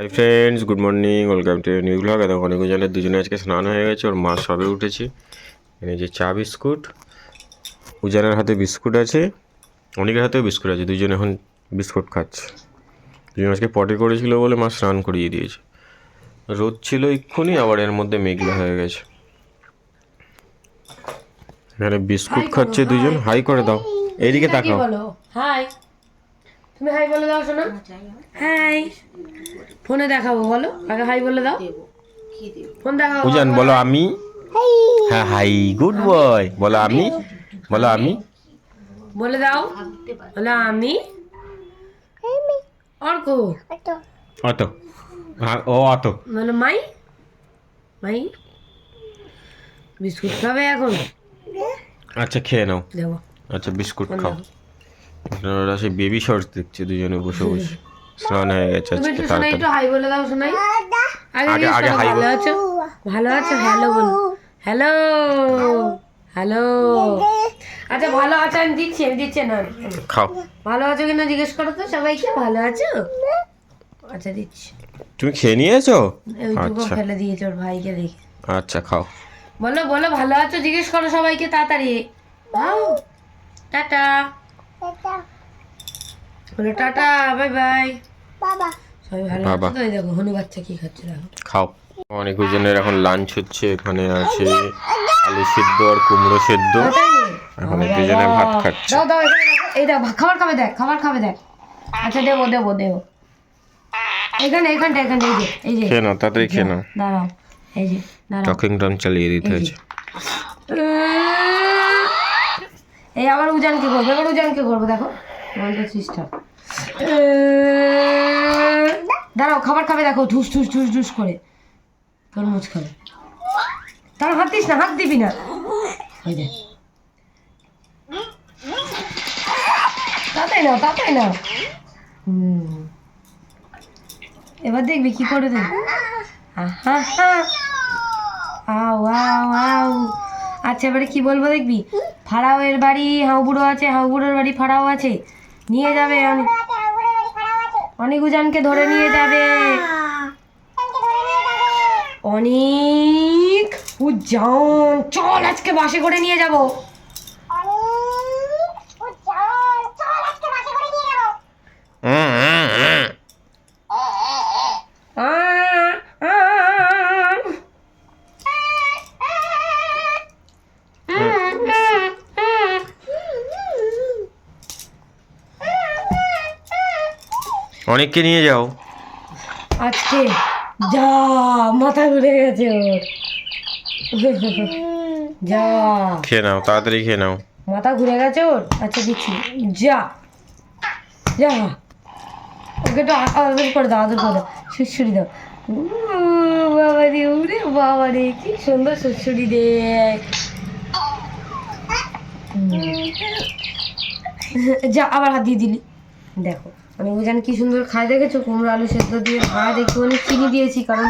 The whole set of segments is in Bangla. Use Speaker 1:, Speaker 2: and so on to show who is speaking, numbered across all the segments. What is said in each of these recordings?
Speaker 1: Hi friends good morning welcome to new blog অনেক জনের দুজনে আজকে স্নান হয়ে গেছে ওর মা সবে উঠেছি। এখানে যে চা বিস্কুট উজানের হাতে বিস্কুট আছে অনেকের হাতেও বিস্কুট আছে দুজন এখন বিস্কুট খাচ্ছে। দুজন আজকে পটি করেছিল বলে মা স্নান করিয়ে দিয়েছে। রোদ ছিল এক্ষুনি আবার এর মধ্যে মেঘলা হয়ে গেছে। এখানে বিস্কুট খাচ্ছে দুজন। হাই করে দাও। এইদিকে তাকাও।
Speaker 2: হাই তুমি হাই বলে দাও শোনা। হাই ফোনে দেখাবো বলো। আগে হাই বলে দাও। ফোন দেখাবো
Speaker 1: উজান বলো আমি? হ্যাঁ হাই গুড বয় বলো আমি? বলো আমি?
Speaker 2: বলে দাও। বলে আমি? অর্ক।
Speaker 1: অত হ্যাঁ ও অত
Speaker 2: বলো মাই। মাই। বিস্কুট খাবে এখন?
Speaker 1: আচ্ছা খেয়ে নাও। আচ্ছা বিস্কুট খাও। ওরা সেই বেবি শর্টস দেখছে দুজনে বসে বসে। স্নান হয়ে গেছে
Speaker 2: তুমি
Speaker 1: আজকে তাড়াতাড়ি।
Speaker 2: একটু হাই বলে দাও শোনাই। আগে
Speaker 1: আগে-
Speaker 2: ভালো
Speaker 1: বলো।
Speaker 2: আছো? ভালো আছো? হ্যালো বলো। হ্যালো হ্যালো আচ্ছা ভালো আছো আমি দিচ্ছি আমি দিচ্ছি না
Speaker 1: খাও।
Speaker 2: ভালো আছো কিনা জিজ্ঞেস করো তো সবাইকে ভালো আছো? আচ্ছা দিচ্ছি।
Speaker 1: তুমি খেয়ে নিয়েছো? আচ্ছা।
Speaker 2: ফেলে দিয়েছে ওর ভাইকে দেখে।
Speaker 1: আচ্ছা খাও।
Speaker 2: বলো বলো ভালো আছো? জিজ্ঞেস করো সবাইকে তাড়াতাড়ি। টাটা। বলো টাটা বাই বাই। সবাই ভালো
Speaker 1: বাবা।
Speaker 2: তো? দেখো হনু বাচ্চা কি খাচ্ছে দেখো।
Speaker 1: খাও। অনেক জনের এখন লাঞ্চ হচ্ছে এখানে আছে আলু সিদ্ধ আর কুমড়ো সিদ্ধ। এখন দুজনে ভাত খাচ্ছে।
Speaker 2: দাও দাও এখানে রাখো। এই দাও খাবার খাবে দেখ খাবার খাবে দেখ। আচ্ছা দেবো দেবো দেবো। এখানে এখানটা এখানটা এই যে এই যে।
Speaker 1: খেয়ে নাও তাড়াতাড়ি খেয়ে নাও।
Speaker 2: দাঁড়াও এই যে দাঁড়াও।
Speaker 1: টকিং টন চালিয়ে দিতে হয়েছে।
Speaker 2: এই আবার উজানকে করব? এবার উজানকে করব দেখো? বলতে সিস্টার। দাঁড়াও, খাবার খাবে দেখো ঠুস ঠুস ঠুস ঠুস করে। তরমুজ খাবে। তার হাত দিস না, হাত দিবি না। তাতাই নাও তাতাই নাও। হুম। এবার দেখবি কি করে দেখ আহা আও আও আও। আচ্ছা এবারে কি বলব দেখবি? ফাড়াও এর বাড়ি হাউবুড়ো আছে হাউবুড়োর বাড়ি ফাড়াও আছে। নিয়ে যাবে অনেক উজানকে ধরে নিয়ে যাবে। অনেক উজান চল আজকে বাসে করে নিয়ে যাব।
Speaker 1: অনেককে নিয়ে যাও।
Speaker 2: আজকে যা মাথা ঘুরে গেছে ওর। যা।
Speaker 1: খেয়ে নাও তাড়াতাড়ি খেয়ে নাও।
Speaker 2: মাথা ঘুরে গেছে ওর? আচ্ছা দিচ্ছি। যা। যা। ওকে একটু আ- আদর করে দাও আদর করে দাও। সুড়সুড়ি দাও। বাবা রে উরে বাবা রে কি সুন্দর সুড়সুড়ি দেখ যা আবার হাত দিয়ে দিলি। দেখো। আমি বুঝান কি সুন্দর খায় দেখেছ? কুমড়ো, আলু সেদ্ধ দিয়ে ভাত, একটুখানি চিনি দিয়েছি, কারণ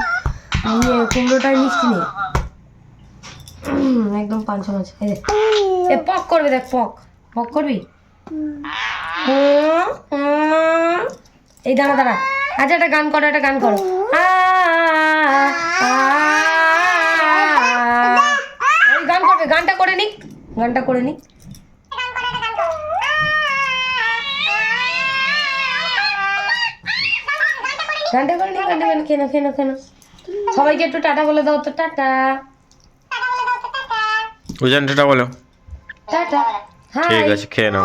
Speaker 2: কুমড়োটাই মিষ্টি নেই। একদম পাঁচ মাছ। এ পক করবে, দেখ, পক। পক করবি। এই দাঁড়া দাঁড়া। আচ্ছা একটা গান করো, একটা গান করো। গান করবে, গানটা করে নিক। গানটা করে নিক। গানটা করে গানটা করে কেন কেন কেন সবাইকে একটু টাটা বলে দাও তো টাটা।
Speaker 1: উজানটা বলো।
Speaker 2: টাটা। হ্যাঁ
Speaker 1: ঠিক আছে খেয়ে নাও।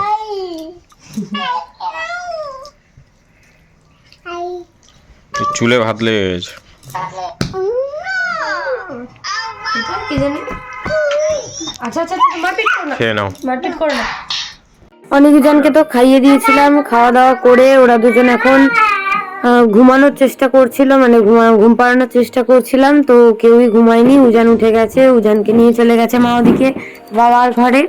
Speaker 1: চুলে ভাত লেগে গেছে।
Speaker 2: এটা কি জানি? আচ্ছা আচ্ছা আচ্ছা, মারপিট করো না।
Speaker 1: খেয়ে নাও।
Speaker 2: মারপিট করো না। অনেকজনকে তো খাইয়ে দিয়েছিলাম খাওয়া দাওয়া করে ওরা দুজন এখন ঘুমানোর চেষ্টা করছিল মানে ঘুমা- পাড়ানোর চেষ্টা করছিলাম, তো কেউই ঘুমায়নি। উজান উঠে গেছে, উজানকে নিয়ে চলে গেছে মা ওদিকে, বাবার ঘরে।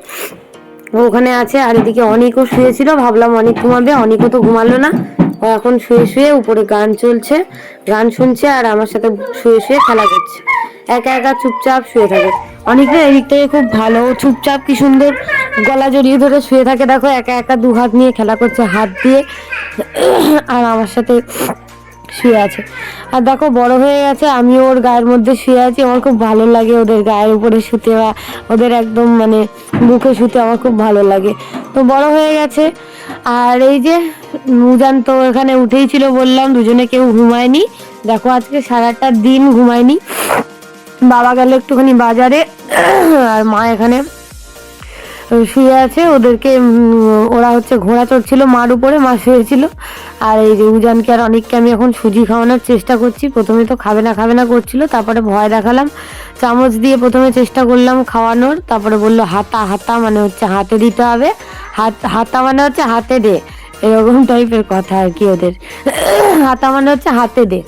Speaker 2: ওখানে আছে, আর এদিকে অনেকও শুয়েছিল, ভাবলাম অনেক ঘুমাবে, অনেকও তো ঘুমালো না। ও এখন শুয়ে শুয়ে উপরে গান চলছে, গান শুনছে আর আমার সাথে শুয়ে শুয়ে খেলা করছে। একা একা চুপচাপ শুয়ে থাকে। অনেকটা এদিক থেকে খুব ভালো। চুপচাপ কি সুন্দর গলা জড়িয়ে ধরে শুয়ে থাকে। দেখো, একা একা দু হাত নিয়ে খেলা করছে, হাত দিয়ে আর আমার সাথে
Speaker 3: শুয়ে আছে। আর দেখো, বড় হয়ে গেছে আমি ওর গায়ের মধ্যে শুয়ে আছি। আমার খুব ভালো লাগে ওদের গায়ের উপরে শুতে বা ওদের একদম মানে বুকে শুতে আমার খুব ভালো লাগে। তো বড় হয়ে গেছে। আর এই যে মুজান তো এখানে উঠেই ছিল বললাম, দুজনে কেউ ঘুমায়নি। দেখো, আজকে সারাটা দিন ঘুমায়নি। বাবা গেল একটুখানি বাজারে, আর মা এখানে শুয়ে আছে। ওদেরকে ওরা হচ্ছে ঘোড়া চড়ছিল মার উপরে, মা শুয়েছিল। আর এই যে উজানকে আর অনেককে আমি এখন সুজি খাওয়ানোর চেষ্টা করছি। প্রথমে তো খাবে না খাবে না করছিল, তারপরে ভয় দেখালাম। চামচ দিয়ে প্রথমে চেষ্টা করলাম খাওয়ানোর, তারপরে বলল, হাতা হাতা মানে হচ্ছে হাতে দিতে হবে। হাত, হাতা মানে হচ্ছে হাতে দে, এরকম টাইপের কথা আর কি ওদের। হাতা মানে হচ্ছে হাতে দে।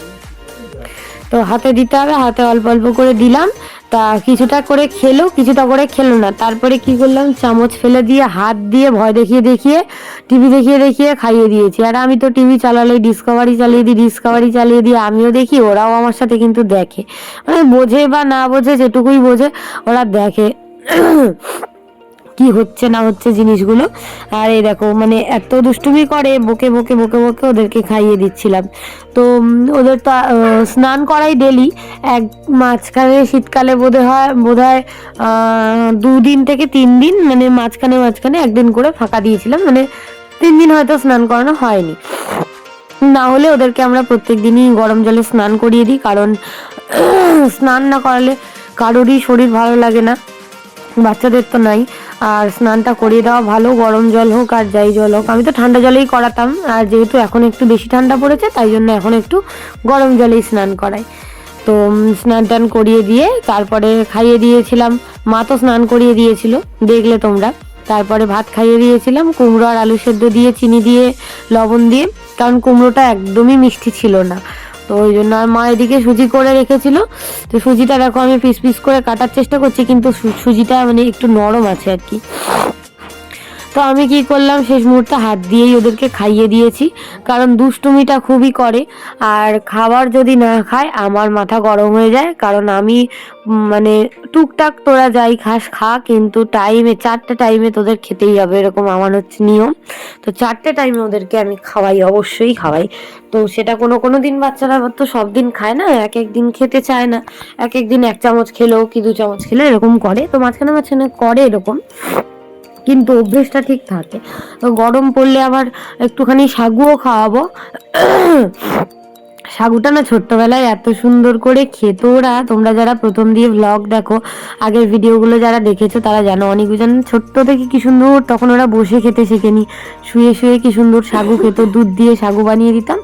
Speaker 3: তো হাতে দিতে হবে, হাতে অল্প অল্প করে দিলাম। তা কিছুটা করে খেলো, কিছুটা করে খেলো না। তারপরে কি করলাম, চামচ ফেলে দিয়ে, হাত দিয়ে ভয় দেখিয়ে দেখিয়ে, টিভি দেখিয়ে দেখিয়ে খাইয়ে দিয়েছি। আর আমি তো টিভি চালালে ডিসকভারি চালিয়ে দিই ডিসকভারি চালিয়ে দিয়ে আমিও দেখি, ওরাও আমার সাথে কিন্তু দেখে। মানে বোঝে বা না বোঝে, যেটুকুই বোঝে, ওরা দেখে। কি হচ্ছে না হচ্ছে জিনিসগুলো। আর এই দেখো মানে এত দুষ্টুমি করে, বকে বকে বকে বকে ওদেরকে খাইয়ে দিচ্ছিলাম। তো ওদের তো স্নান করাই ডেলি এক মাঝখানে শীতকালে বোধ হয় বোধ হয় দুদিন থেকে তিন দিন মানে মাঝখানে মাঝখানে একদিন করে ফাঁকা দিয়েছিলাম। মানে তিন দিন হয়তো স্নান করানো হয়নি। না হলে ওদেরকে আমরা প্রত্যেক দিনই গরম জলে স্নান করিয়ে দিই, কারণ স্নান না করালে কারোরই শরীর ভালো লাগে না। বাচ্চাদের তো নাই। আর স্নানটা করিয়ে দেওয়া ভালো, গরম জল হোক আর যাই জল হোক। আমি তো ঠান্ডা জলেই করাতাম, আর যেহেতু এখন একটু বেশি ঠান্ডা পড়েছে, তাই জন্য এখন একটু গরম জলেই স্নান করাই। তো স্নান টান করিয়ে দিয়ে তারপরে খাইয়ে দিয়েছিলাম। মা তো স্নান করিয়ে দিয়েছিল, দেখলে তোমরা। তারপরে ভাত খাইয়ে দিয়েছিলাম, কুমড়ো আর আলু সেদ্ধ দিয়ে, চিনি দিয়ে, লবণ দিয়ে, কারণ কুমড়োটা একদমই মিষ্টি ছিল না। তো ওই জন্য আর মা এদিকে সুজি করে রেখেছিল। তো সুজিটা দেখো আমি পিস পিস করে কাটার চেষ্টা করছি, কিন্তু সুজিটা মানে একটু নরম আছে আর কি। তো আমি কি করলাম, শেষ মুহূর্তে হাত দিয়েই ওদেরকে খাইয়ে দিয়েছি। কারণ দুষ্টুমিটা খুবই করে। আর খাবার যদি না খায়, আমার মাথা গরম হয়ে যায়। কারণ আমি মানে টুকটাক তোরা যাই খাস, খা, কিন্তু টাইমে চারটে টাইমে তোদের খেতেই হবে, এরকম আমার হচ্ছে নিয়ম। তো চারটে টাইমে ওদেরকে আমি খাওয়াই, অবশ্যই খাওয়াই। তো সেটা কোনো কোনো দিন বাচ্চারা তো সব দিন খায় না, এক এক দিন খেতে চায় না। এক এক দিন এক চামচ খেলেও কি দু চামচ খেলো এরকম করে। তো মাঝখানে মাঝখানে করে এরকম। কিন্তু অভ্যেসটা ঠিক থাকে। গরম পড়লে আবার একটুখানি সাগুও খাওয়াবো। সাগুটা না ছোট্টবেলায় এত সুন্দর করে খেত ওরা। তোমরা যারা প্রথম দিয়ে ব্লগ দেখো, আগের ভিডিওগুলো যারা দেখেছ, তারা জানো অনেক জন ছোট্ট থেকে কি সুন্দর, তখন ওরা বসে খেতে শেখেনি। শুয়ে শুয়ে কি সুন্দর সাগু খেত, দুধ দিয়ে সাগু বানিয়ে দিতাম।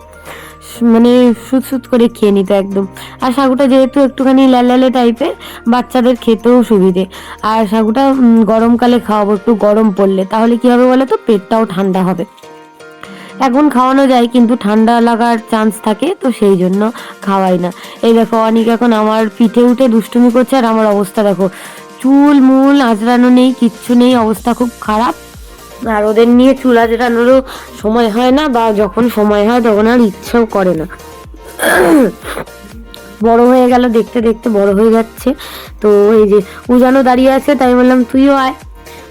Speaker 3: মানে সুত সুত করে খেয়ে নিত একদম। আর সাগুটা যেহেতু একটুখানি লালালে টাইপের বাচ্চাদের খেতেও সুবিধে। আর সাগুটা গরমকালে খাওয়াবো, একটু গরম পড়লে। তাহলে কি হবে বলো তো পেটটাও ঠান্ডা হবে। এখন খাওয়ানো যায়, কিন্তু ঠান্ডা লাগার চান্স থাকে, তো সেই জন্য খাওয়াই না। এই দেখো, অনেক এখন আমার পিঠে উঠে দুষ্টুমি করছে, আর আমার অবস্থা দেখো। চুল, মূল, আঁচড়ানো নেই, কিচ্ছু নেই, অবস্থা খুব খারাপ। আর ওদের নিয়ে চুলা আঁচড়ানোরও সময় হয় না বা যখন সময় হয় তখন আর ইচ্ছেও করে না। বড় হয়ে গেল, দেখতে দেখতে বড় হয়ে যাচ্ছে। তো এই যে উজানো দাঁড়িয়ে আছে, তাই বললাম, তুইও আয়।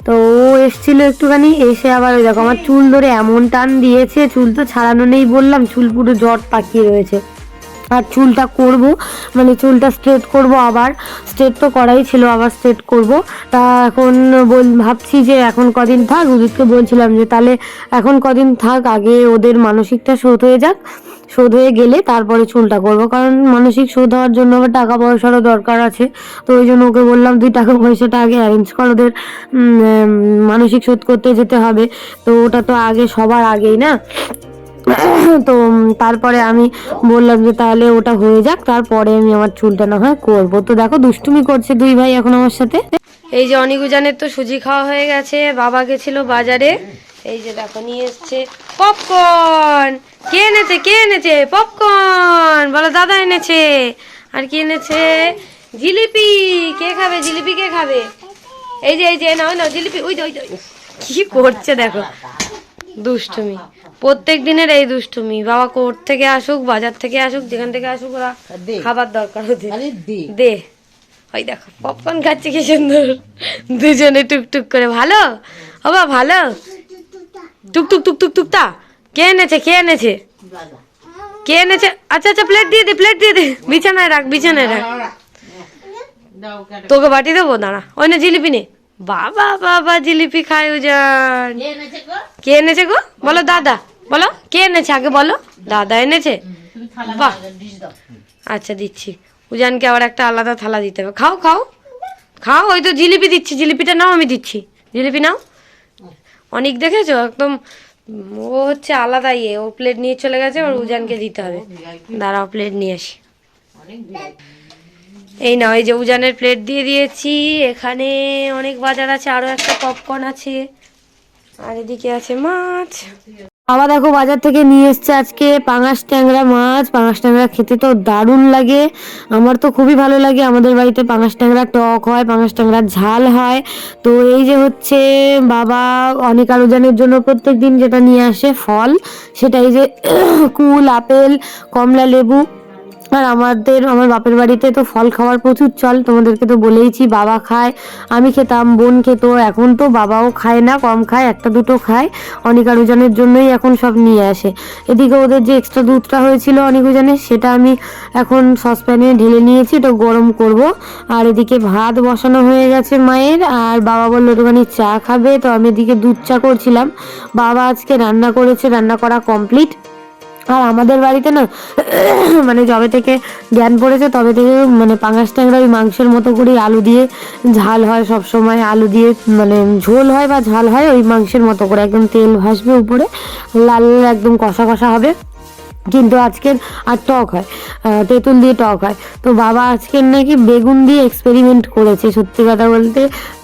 Speaker 3: তো ও এসছিল একটুখানি, এসে আবার ওই দেখো, আমার চুল ধরে এমন টান দিয়েছে, চুল তো ছাড়ানো নেই বললাম, চুল পুরো জট পাকিয়ে রয়েছে। আর চুলটা করব মানে চুলটা স্ট্রেট করব আবার। স্ট্রেট তো করাই ছিল, আবার স্ট্রেট করব। তা এখন বল, ভাবছি যে এখন কদিন থাক, উদিতকে বলছিলাম যে তাহলে এখন কদিন থাক, আগে ওদের মানসিকটা শোধ হয়ে যাক। শোধ হয়ে গেলে তারপরে চুলটা করব, কারণ মানসিক শোধ হওয়ার জন্য আবার টাকা পয়সারও দরকার আছে। তো ওই জন্য ওকে বললাম, তুই টাকা পয়সাটা আগে অ্যারেঞ্জ কর, ওদের মানসিক শোধ করতে যেতে হবে। তো ওটা তো আগে, সবার আগেই না? তো তারপরে আমি বললাম যে তাহলে ওটা হয়ে যাক তারপরে আমি আমার চুলটা না হয় করব। তো দেখো দুষ্টুমি করছে দুই ভাই এখন আমার সাথে। এই যে অনিকুজানের তো সুজি খাওয়া হয়ে গেছে বাবা গেছিল বাজারে। এই যে দেখো নিয়ে এসছে পপকর্ন কে এনেছে কে এনেছে? পপকর্ন বলো দাদা এনেছে। আর কি এনেছে? জিলিপি। কে খাবে? জিলিপি কে খাবে? এই যে এই যে নাও নাও জিলিপি। ওই যে, ওই যে। কি করছে দেখো। দুষ্টুমি। প্রত্যেক দিনের এই দুষ্টুমি। বাবা কোর্ট থেকে আসুক বাজার থেকে আসুক যেখান থেকে আসুক ওরা খাবার দরকার ওদের। দে। ওই দেখো পপকর্ন খাচ্ছে কি সুন্দর। দুজনে টুকটুক করে। ভালো? বাবা ভালো? টুক টুক টুক টুক টুক তা কে এনেছে কে এনেছে? কে এনেছে? আচ্ছা আচ্ছা প্লেট দিয়ে দে প্লেট দিয়ে দে। বিছানায় রাখ বিছানায় রাখ। তোকে বাটি দেবো? দাঁড়া। ওই না জিলিপি নে। বাবা বাবা জিলিপি খায় উজান। কে এনেছে গো? বলো দাদা বলো কে এনেছে? আগে বলো। দাদা এনেছে? বাহ। আচ্ছা দিচ্ছি। উজানকে আবার একটা আলাদা থালা দিতে হবে। খাও খাও। খাও ওই তো জিলিপি দিচ্ছি। জিলিপিটা নাও আমি দিচ্ছি। জিলিপি নাও। অনেক দেখেছ? একদম ও হচ্ছে আলাদা ইয়ে। ও প্লেট নিয়ে চলে গেছে এবার উজানকে দিতে হবে। দাঁড়াও প্লেট নিয়ে আসি। এই না এই যে উজানের প্লেট দিয়ে দিয়েছি। এখানে অনেক বাজার আছে, আরও একটা পপকর্ন আছে। আর এদিকে আছে মাছ। বাবা দেখো, বাজার থেকে নিয়ে এসছে আজকে পাঙাশ ট্যাংরা মাছ। পাঙাশ ট্যাংরা খেতে তো দারুণ লাগে। আমার তো খুবই ভালো লাগে। আমাদের বাড়িতে পাঙাশ ট্যাংরা টক হয়, পাঙাশ ট্যাংরার ঝাল হয়। তো এই যে হচ্ছে, বাবা অনেক আলোজনের জন্য প্রত্যেক দিন যেটা নিয়ে আসে ফল, সেটা এই যে কুল, আপেল, কমলা, লেবু আর আমাদের, আমার বাপের বাড়িতে তো ফল খাওয়ার প্রচুর চল, তোমাদেরকে তো বলেইছি, বাবা খায়, আমি খেতাম, বোন খেত, এখন তো বাবাও খায় না, কম খায়, একটা দুটো খায় অনিকারুজনের জন্যই এখন সব নিয়ে আসে। এদিকে ওদের যে এক্সট্রা দুধটা হয়েছিল অনিকুজনের সেটা আমি এখন সসপ্যানে ঢেলে নিয়েছি তো গরম করব। আর এদিকে ভাত বসানো হয়ে গেছে মায়ের, আর বাবা বলল একটুখানি চা খাবে? তো আমি এদিকে দুধ চা করছিলাম। বাবা আজকে রান্না করেছে, রান্না করা কমপ্লিট আর আমাদের বাড়িতে না মানে যবে থেকে জ্ঞান পড়েছে তবে থেকে মানে পাঙাশ ট্যাংরা ওই মাংসের মতো করেই আলু দিয়ে ঝাল হয় সব সময় আলু দিয়ে মানে ঝোল হয় বা ঝাল হয় ওই মাংসের মতো করে। একদম তেল ভাসবে উপরে, লাল লাল একদম কষা কষা হবে। কিন্তু আজকের আর টক হয় তেঁতুল দিয়ে টক হয়। তো বাবা আজকের নাকি বেগুন দিয়ে এক্সপেরিমেন্ট করেছে, সত্যি কথা বলতে।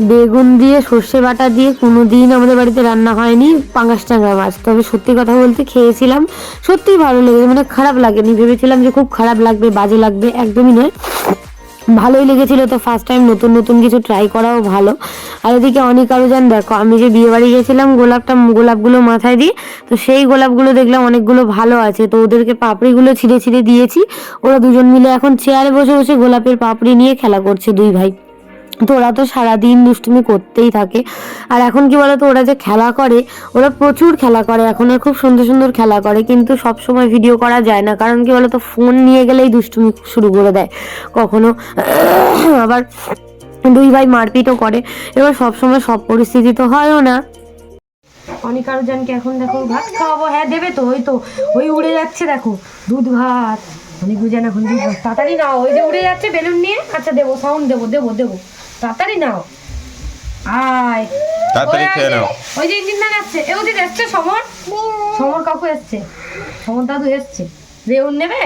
Speaker 3: বেগুন দিয়ে সর্ষে বাটা দিয়ে কোনো দিন আমাদের বাড়িতে রান্না হয়নি পাঙ্গাস টাঙ্গা মাছ। তবে সত্যি কথা বলতে খেয়েছিলাম, সত্যিই ভালো লেগেছে মানে খারাপ লাগেনি। ভেবেছিলাম যে খুব খারাপ লাগবে, বাজে লাগবে, একদমই নয়। ভালোই লেগেছিল তো ফার্স্ট টাইম নতুন নতুন কিছু ট্রাই করাও ভালো। আর এদিকে অনেক আরও যান দেখো, আমি যে বিয়ে বাড়ি গেছিলাম, গোলাপটা গোলাপগুলো মাথায় দিই, তো সেই গোলাপগুলো দেখলাম অনেকগুলো ভালো আছে, তো ওদেরকে পাপড়িগুলো ছিঁড়ে ছিঁড়ে দিয়েছি। ওরা দুজন মিলে এখন চেয়ারে বসে বসে গোলাপের পাপড়ি নিয়ে খেলা করছে দুই ভাই। তো ওরা তো সারাদিন দুষ্টুমি করতেই থাকে। আর এখন কি বলতো, ওরা যে খেলা করে, ওরা প্রচুর খেলা করে, এখন আর খুব সুন্দর সুন্দর খেলা করে, কিন্তু সব সময় ভিডিও করা যায় না। কারণ কি বলতো ফোন নিয়ে গেলেই দুষ্টুমি শুরু করে দেয়। কখনো আবার দুই ভাই মারপিটও করে। এবার সব সময় সব পরিস্থিতি তো হয়ও না। অনেক আরও জানকে এখন দেখো ভাত খাওয়াবো। হ্যাঁ দেবে তো, ওই তো, ওই উড়ে যাচ্ছে দেখো। দুধ, ভাত। অনেক বুঝেন এখন দুধ, ভাত। তাড়াতাড়ি না ওই যে উড়ে যাচ্ছে বেলুন নিয়ে। আচ্ছা দেবো সাউন্ড দেবো দেবো দেবো। তাড়াতাড়ি নাও। আয়।
Speaker 1: তাড়াতাড়ি
Speaker 3: ওই
Speaker 1: খেয়ে নাও।
Speaker 3: ওই যে ইঞ্জিন ম্যান আসছে। এ ওদিকে এসছে সমর? সমর কাকু এসছে। সমর দাদু এসছে। বেউন নেবে?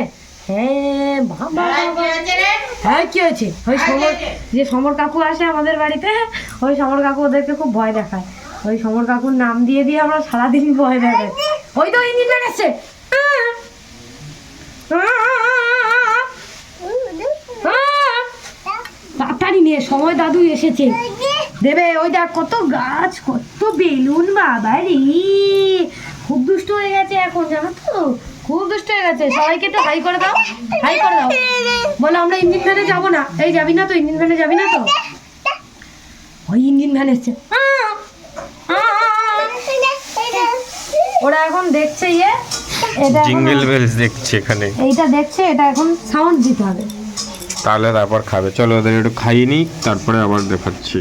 Speaker 3: হ্যাঁ বাবা। হ্যাঁ কি হয়েছে? ওই সমর যে সমর কাকু আসে আমাদের বাড়িতে ওই সমর কাকু ওদেরকে খুব ভয় দেখায়। ওই সমর কাকুর নাম দিয়ে দিয়ে আমরা সারাদিন ভয় দেখাই। ওই তো ইঞ্জিন ম্যান আসছে তাড়াতাড়ি নিয়ে সময় দাদু এসেছে। দেবে ওই দেখ কত গাছ কত বেলুন বাবা রে। খুব দুষ্ট হয়ে গেছে এখন জানো তো? খুব দুষ্ট হয়ে গেছে। সবাইকে একটু হাই করে দাও। হাই করে দাও। বলো আমরা ইঞ্জিন ভ্যানে যাব না। এই যাবি না তো? ইঞ্জিন ভ্যানে যাবি না তো? ওই ইঞ্জিন ভ্যান এসছে। ওরা এখন দেখছে ইয়ে এটা
Speaker 1: জিঙ্গেল বেলস দেখছি এখানে।
Speaker 3: এইটা দেখছে এটা এখন সাউন্ড দিতে হবে।
Speaker 1: তাহলে তারপর খাবে। চলো ওদের একটু খাইয়ে নিই, তারপরে আবার দেখাচ্ছি।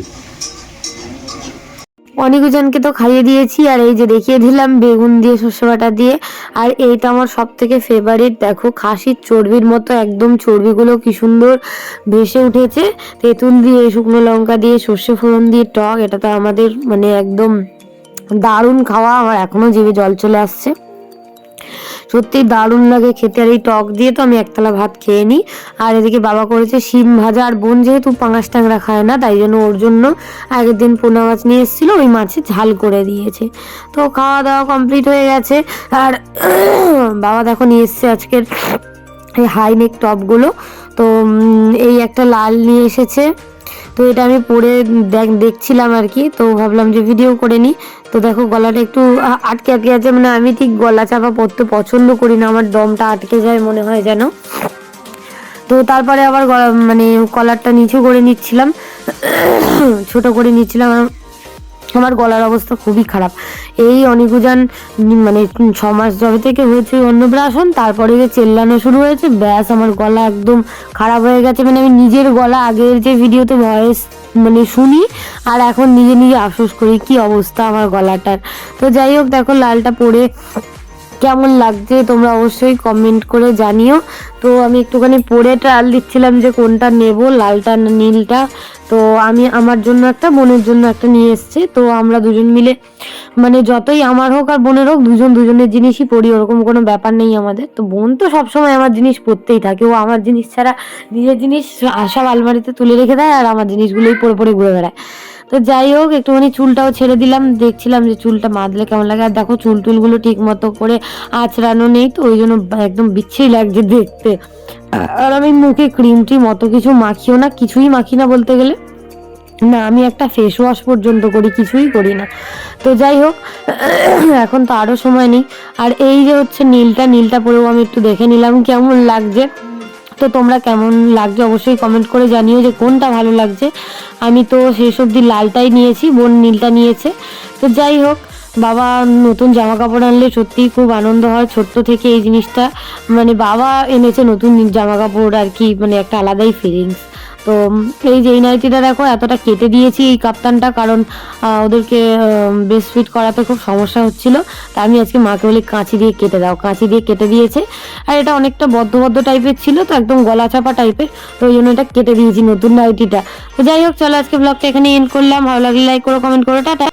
Speaker 3: অনেকজনকে তো খাইয়ে দিয়েছি, আর এই যে দেখিয়ে দিলাম বেগুন দিয়ে শস্য বাটা দিয়ে। আর এইটা আমার সব থেকে ফেভারিট দেখো, খাসির চর্বির মতো একদম চর্বিগুলো কি সুন্দর ভেসে উঠেছে। তেঁতুল দিয়ে, শুকনো লঙ্কা দিয়ে, সর্ষে ফোড়ন দিয়ে, টক, এটা তো আমাদের মানে একদম দারুণ খাওয়া, আমার এখনও জিভে জল চলে আসছে। সত্যি দারুণ লাগে খেতে। আর এই টক দিয়ে তো আমি একতলা ভাত খেয়ে নিই। আর এদিকে বাবা করেছে শিম ভাজা আর বোন যেহেতু পাঙাশ ট্যাংরা খায় না, তাই জন্য ওর জন্য আগের দিন পোনা মাছ নিয়ে এসেছিল, ওই মাছে ঝাল করে দিয়েছে। তো খাওয়া দাওয়া কমপ্লিট হয়ে গেছে। আর বাবা দেখো নিয়ে এসছে আজকের এই হাই নেক টপগুলো তো এই একটা লাল নিয়ে এসেছে। তো এটা আমি পরে দেখ, দেখছিলাম আর কি, তো ভাবলাম যে ভিডিও করে নিই। তো দেখো গলাটা একটু আটকে আটকে আছে মানে আমি ঠিক গলা চাপা পরতে পছন্দ করি না, আমার দমটা আটকে যায় মনে হয় যেন। তো তারপরে আবার মানে কলারটা নিচু করে নিচ্ছিলাম, ছোট করে নিচ্ছিলাম আমার গলার অবস্থা খুবই খারাপ। এই অনিকুজান মানে ছ মাস যবে থেকে হয়েছে অন্নপ্রাশন, তারপরে যে চেল্লানো শুরু হয়েছে, ব্যাস আমার গলা একদম খারাপ হয়ে গেছে। মানে আমি নিজের গলা আগের যে ভিডিওতে ভয়েস মানে শুনি, আর এখন নিজে নিজে আফসোস করি, কি অবস্থা আমার গলাটার। তো যাই হোক, দেখো, লালটা পরে কেমন লাগছে তোমরা অবশ্যই কমেন্ট করে জানিও। তো আমি একটুখানি পরে ট্রায়াল দিচ্ছিলাম যে কোনটা নেব, লালটা না নীলটা। তো আমি আমার জন্য একটা, বোনের জন্য একটা নিয়ে এসেছি। তো আমরা দুজন মিলে মানে যতই আমার হোক আর বোনের হোক, দুজন দুজনের জিনিসই পরি ওরকম কোনো ব্যাপার নেই আমাদের। তো বোন তো সবসময় আমার জিনিস পরতেই থাকে, ও আমার জিনিস ছাড়া নিজের জিনিস সব আলমারিতে তুলে রেখে দেয় আর আমার জিনিসগুলোই পরে পরে ঘুরে বেড়ায়। তো যাই হোক, একটুখানি চুলটাও ছেড়ে দিলাম। দেখছিলাম যে চুলটা বাঁধলে কেমন লাগে। আর দেখো, চুল টুলগুলো ঠিক মতো করে আঁচড়ানো নেই তো, ওই জন্য একদম বিচ্ছিরি লাগছে দেখতে। আর আমি মুখে ক্রিম টিম অত কিছু মাখিও না, কিছুই মাখি না বলতে গেলে। না, আমি একটা ফেস ওয়াশ পর্যন্ত করি, কিছুই করি না। তো যাই হোক, এখন তো আরও সময় নেই। আর এই যে হচ্ছে নীলটা নীলটা পরেও আমি একটু দেখে নিলাম কেমন লাগছে। তো তোমরা কেমন লাগছে অবশ্যই কমেন্ট করে জানিও যে কোনটা ভালো লাগছে। আমি তো শেষ অবধি লালটাই নিয়েছি, বোন নীলটা নিয়েছে। তো যাই হোক, বাবা নতুন জামা কাপড় আনলে সত্যিই খুব আনন্দ হয়। ছোট্ট থেকে এই জিনিসটা মানে বাবা এনেছে নতুন জামা কাপড় আর কি মানে একটা আলাদাই ফিলিংস তো এই যে এই নাইটিটা দেখো, এতটা কেটে দিয়েছি এই কাপ্তানটা, কারণ ওদেরকে বেস্ট ফিট করাতে খুব সমস্যা হচ্ছিল। তা আমি আজকে মাকে বলি, কাঁচি দিয়ে কেটে দাও, কাঁচি দিয়ে কেটে দিয়েছে। আর এটা অনেকটা বদ্ধ বদ্ধ টাইপের ছিল, তো একদম গলা চাপা টাইপের তো ওই জন্য এটা কেটে দিয়েছি নতুন নাইটিটা তো যাই হোক, চলো আজকে ব্লগটা এখানে এন্ড করলাম। ভালো লাগলে লাইক করো কমেন্ট করো, টাটা।